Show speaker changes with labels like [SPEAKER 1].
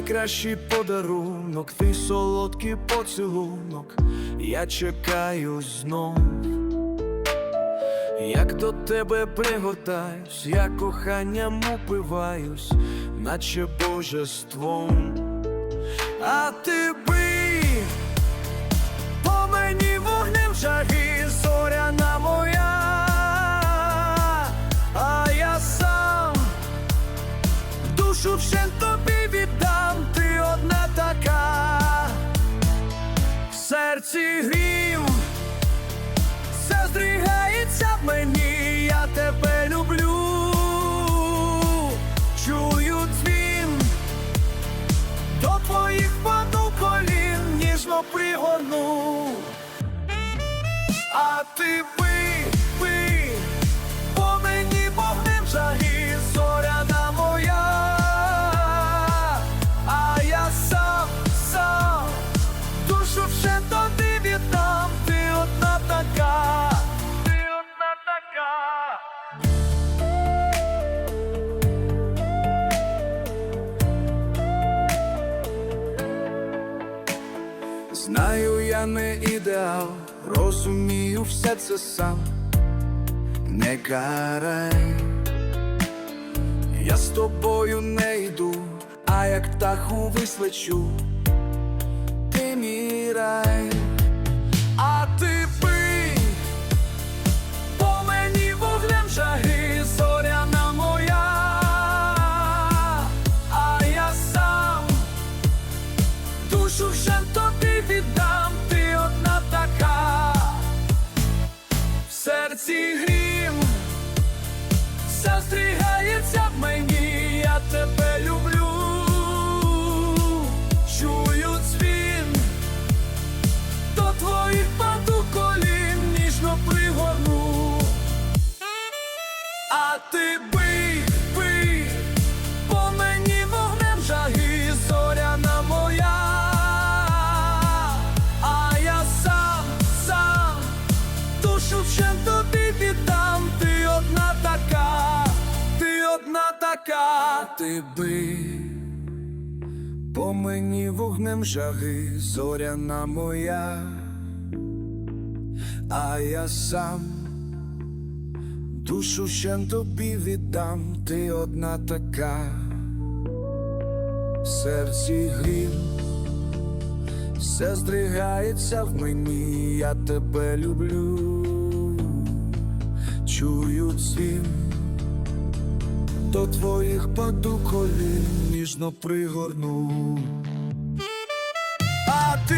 [SPEAKER 1] найкращий подарунок, ти солодкий поцілунок, я чекаю знов. Як до тебе пригортаюсь, я коханням упиваюсь, наче божеством. А ти бий душу вщент тобі віддам, ти одна така, в серці грім, все здригається в мені, я тебе люблю, чую дзвін, до твоїх паду колін ніжно пригорну, а ти Знаю, я не ідеал, розумію все це сам, не карай, я з тобою не йду, а як птаху вислечу, ти мій рай, а ти така, ти бий, по мені вогнем жаги, зоряна моя, а я сам. Душу ще тобі віддам, ти одна така, в серці грім, все здригається в мені, я тебе люблю, чую дзвін, до твоїх паду колін ніжно пригорну. А ти